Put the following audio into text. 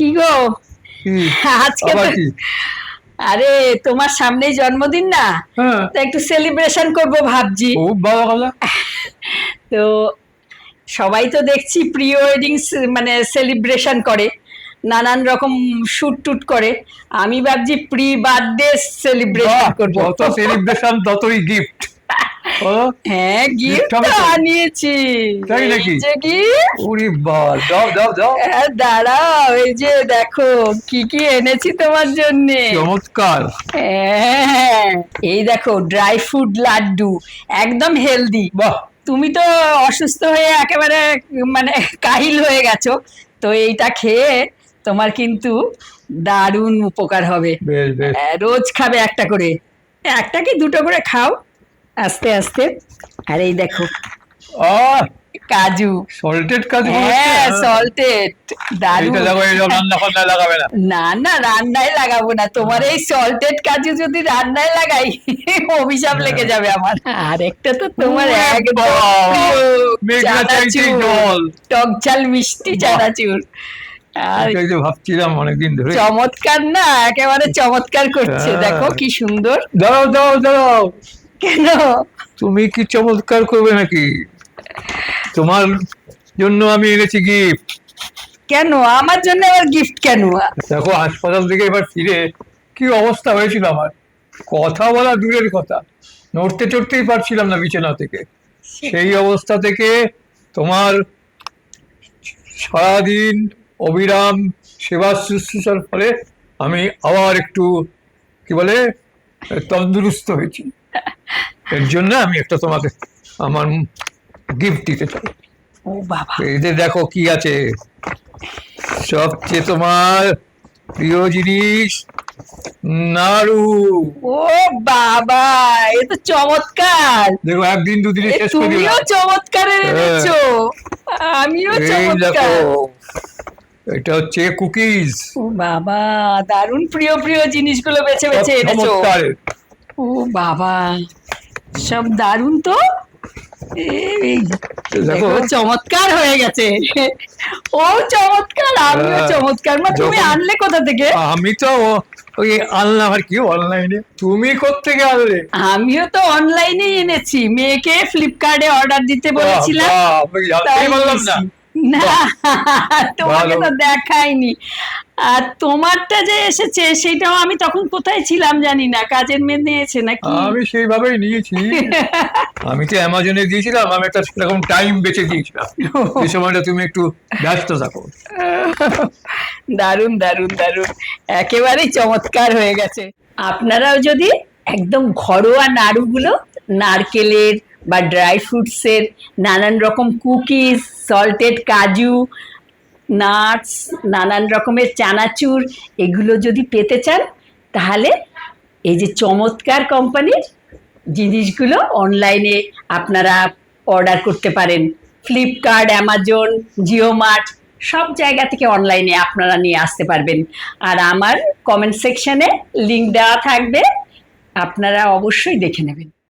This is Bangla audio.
কি গো? আজকে আরে তোমার সামনেই জন্মদিন না? হ্যাঁ। তো একটু সেলিব্রেশন করব ভাবছি। তো সবাই তো দেখছি প্রি ওয়েডিং মানে সেলিব্রেশন করে নানান রকম শুট টুট করে। আমি ভাবছি প্রি বার্থডে সেলিব্রেশন করব। যত সেলিব্রেশন ততই গিফট হ্যাঁ গিফট? আনিয়েছি। তাই নাকি? বাল দাও দাও দাও। হ্যাঁ, দাঁড়াও এই যে দেখো কি কি এনেছি তোমার জন্যে? চমৎকার। হ্যাঁ, এই দেখো ড্রাই ফ্রুট লাড্ডু একদম হেলদি বাহ। তুমি তো অসুস্থ হয়ে একেবারে মানে কাহিল হয়ে গেছো। তো এইটা খেয়ে তোমার কিন্তু দারুণ উপকার হবে। আহ, রোজ খাবে একটা করে। একটা কি দুটো করে খাও? আস্তে আস্তে। আর এই দেখো। আহ! কাজু। সল্টেড কাজ হ্যাঁ সল্টেড দারুণ। এইটা দেখো এইসব রান্না ফান্না লাগাবে না। না না রান্নায় লাগাবো না। তোমার এই সল্টেড কাজু যদি রান্নায় লাগাই অভিশাপ লেগে যাবে আমার। আর একটা তো তোমার একদম বাবা, মেঘনা চাইছে চানাচুর। টক ঝাল মিষ্টি। চানাচুর। আর ভাবছিলাম অনেকদিন ধরে। চমৎকার না? একেবারে চমৎকার করছে। হ্যাঁ। দেখো কি সুন্দর। দাঁড়াও দাঁড়াও দাঁড়াও। কেন? তুমি কি চমৎকার করবে নাকি? তোমার জন্য আমি এনেছি গিফট কেন? আমার জন্য আবার গিফট কেন? দেখো হাসপাতাল থেকে এবার ফিরে কি অবস্থা হয়েছিল আমার? কথা বলা দূরের কথা। নড়তে চড়তেই পারছিলাম না বিছানা থেকে। সেই অবস্থা থেকে তোমার সারাদিন অবিরাম সেবা শুশ্রূষার ফলে আমি আবার একটু কি বলে তন্দুরুস্ত হয়েছি। এর জন্য আমি একটা তোমাকে আমার গিফট দিতে চাই। ও বাবা। এই যে দেখো কি আছে। সবচেয়ে তোমার প্রিয় জিনিস নাড়ু। ও বাবা এ তো চমৎকার। দেখো একদিন দুদিনে শেষ করে তুমিও চমৎকার এনেছো। আমিও চমৎকার। এটা হচ্ছে কুকিজ। ও বাবা দারুণ প্রিয় প্রিয় জিনিসগুলো বেছে বেছে এনেছো। ও বাবা। সব দারুণ তো? চমৎকার হয়ে গেছে। ও চমৎকার আমিও হ্যাঁ, চমৎকার। মা তুমি আনলে কোথা থেকে? আমি তো ওই আনলাম আর কি অনলাইনে তুমি কোথেকে আনলে? আমিও তো অনলাইনে এনেছি। মেয়েকে ফ্লিপকার্টে অর্ডার দিতে বলেছিলাম। না তোমাকে তো দেখাইনি। আর তোমারটা যে এসেছে সেটাও আমি তখন কোথায় ছিলাম জানি না কাজের মেয়ে নিয়েছে নাকি? আমি সেইভাবেই নিয়েছি। আমি তো অ্যামাজনে দিয়েছিলাম আমি একটা সেরকম টাইম বেঁচে দিয়েছিলাম এই সময়টা তুমি একটু ব্যস্ত থাকো। দারুণ দারুণ দারুণ। একেবারেই চমৎকার হয়ে গেছে। আপনারাও যদি একদম ঘরোয়া নাড়ুগুলো নারকেলের বা ড্রাই ফ্রুটসের নানান রকম কুকিজ সল্টেড কাজু নাটস নানান রকমের চানাচুর, এগুলো যদি পেতে চান, তাহলে এই যে চমৎকার কোম্পানির জিনিসগুলো অনলাইনে আপনারা অর্ডার করতে পারেন। ফ্লিপকার্ট অ্যামাজন জিও মার্ট সব জায়গা থেকে অনলাইনে আপনারা নিয়ে আসতে পারবেন। আর আমার কমেন্ট সেকশনে লিঙ্ক দেওয়া থাকবে, আপনারা অবশ্যই দেখে নেবেন।